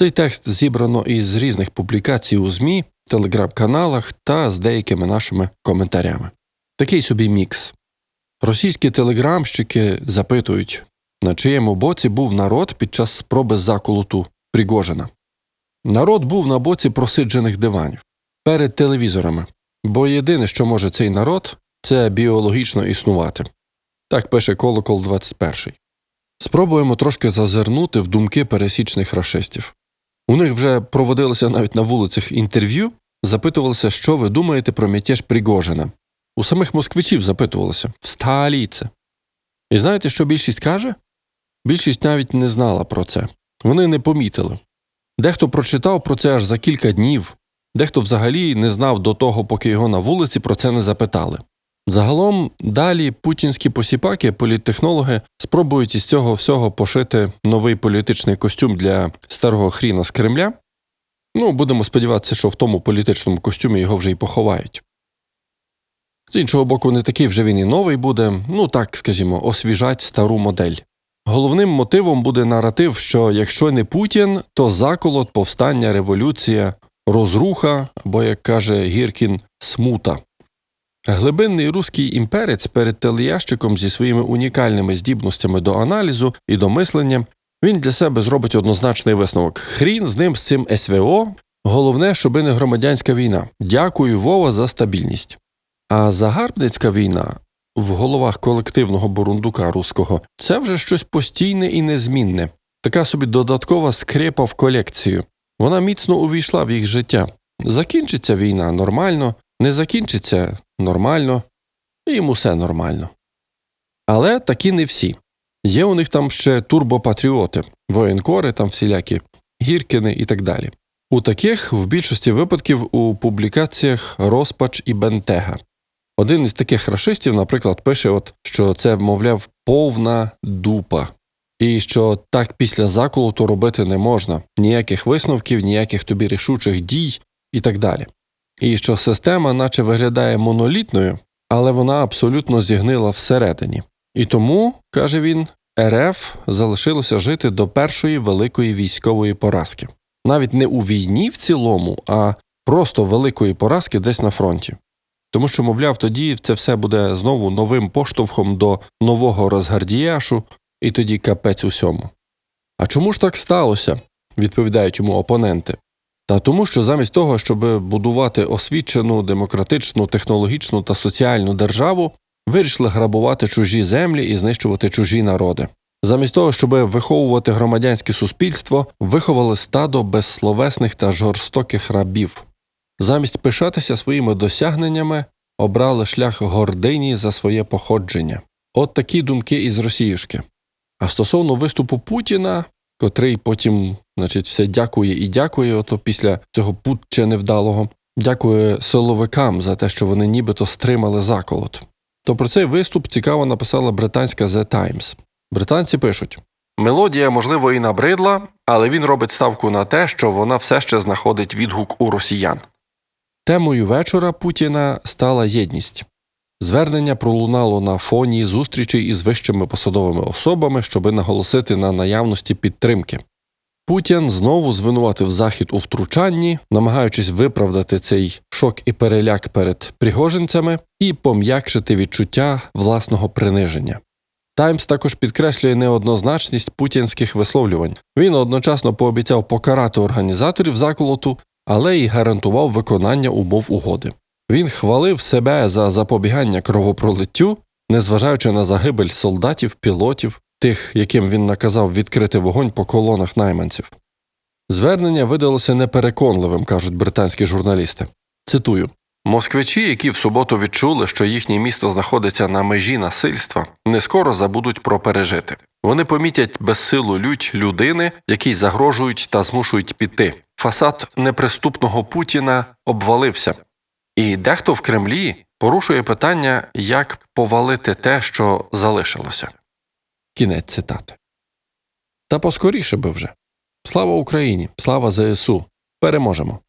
Цей текст зібрано із різних публікацій у ЗМІ, телеграм-каналах та з деякими нашими коментарями. Такий собі мікс. Російські телеграмщики запитують, на чиєму боці був народ під час спроби заколоту Пригожина. Народ був на боці просиджених диванів перед телевізорами, бо єдине, що може цей народ, це біологічно існувати. Так пише Колокол 21. Спробуємо трошки зазирнути в думки пересічних рашистів. У них вже проводилося навіть на вулицях інтерв'ю, запитувалося, що ви думаєте про мятеж Пригожина. У самих москвичів запитувалося в столиці. І знаєте, що більшість каже? Більшість навіть не знала про це. Вони не помітили. Дехто прочитав про це аж за кілька днів, дехто взагалі не знав до того, поки його на вулиці про це не запитали. Загалом далі путінські посіпаки, політтехнологи, спробують із цього всього пошити новий політичний костюм для старого хріна з Кремля. Ну, будемо сподіватися, що в тому політичному костюмі його вже й поховають. З іншого боку, не такий вже він і новий буде, ну так скажімо, освіжать стару модель. Головним мотивом буде наратив, що якщо не Путін, то заколот, повстання, революція, розруха або, як каже Гіркін, смута. Глибинний руський імперець перед телеящиком зі своїми унікальними здібностями до аналізу і до мислення він для себе зробить однозначний висновок. Хрін з ним з цим СВО. Головне, щоби не громадянська війна. Дякую, Вова, за стабільність. А загарбницька війна в головах колективного бурундука руського це вже щось постійне і незмінне, така собі додаткова скрепа в колекцію. Вона міцно увійшла в їх життя. Закінчиться війна нормально, не закінчиться нормально, і їм усе нормально. Але такі не всі. Є у них там ще турбопатріоти, воєнкори, там всілякі, гіркини і так далі. У таких в більшості випадків у публікаціях розпач і бентега. Один із таких рашистів, наприклад, пише, от, що це, мовляв, повна дупа, і що так після заколоту робити не можна, ніяких висновків, ніяких тобі рішучих дій і так далі. І що система, наче виглядає монолітною, але вона абсолютно зігнила всередині. І тому, каже він, РФ залишилося жити до першої великої військової поразки. Навіть не у війні в цілому, а просто великої поразки десь на фронті. Тому що, мовляв, тоді це все буде знову новим поштовхом до нового розгардіяшу, і тоді капець усьому. А чому ж так сталося? відповідають йому опоненти. Та тому, що замість того, щоб будувати освічену, демократичну, технологічну та соціальну державу, вирішили грабувати чужі землі і знищувати чужі народи. Замість того, щоб виховувати громадянське суспільство, виховали стадо безсловесних та жорстоких рабів. Замість пишатися своїми досягненнями, обрали шлях гордині за своє походження. От такі думки із Росіюшки. А стосовно виступу Путіна, котрий потім, значить, все дякує і дякує, ото після цього путче невдалого, дякує силовикам за те, що вони нібито стримали заколот. То про цей виступ цікаво написала британська The Times. Британці пишуть: Мелодія, можливо, і набридла, але він робить ставку на те, що вона все ще знаходить відгук у росіян. Темою вечора Путіна стала єдність. Звернення пролунало на фоні зустрічей із вищими посадовими особами, щоби наголосити на наявності підтримки. Путін знову звинуватив Захід у втручанні, намагаючись виправдати цей шок і переляк перед пригожинцями і пом'якшити відчуття власного приниження. Таймс також підкреслює неоднозначність путінських висловлювань. Він одночасно пообіцяв покарати організаторів заколоту, але й гарантував виконання умов угоди. Він хвалив себе за запобігання кровопролиттю, незважаючи на загибель солдатів, пілотів, тих, яким він наказав відкрити вогонь по колонах найманців. Звернення видалося непереконливим, кажуть британські журналісти. Цитую Москвичі, які в суботу відчули, що їхнє місто знаходиться на межі насильства, не скоро забудуть про пережити. Вони помітять безсилу лють людини, якій загрожують та змушують піти. Фасад неприступного Путіна обвалився. І дехто в Кремлі порушує питання, як повалити те, що залишилося. Кінець цитати. Та поскоріше би вже. Слава Україні! Слава ЗСУ! Переможемо!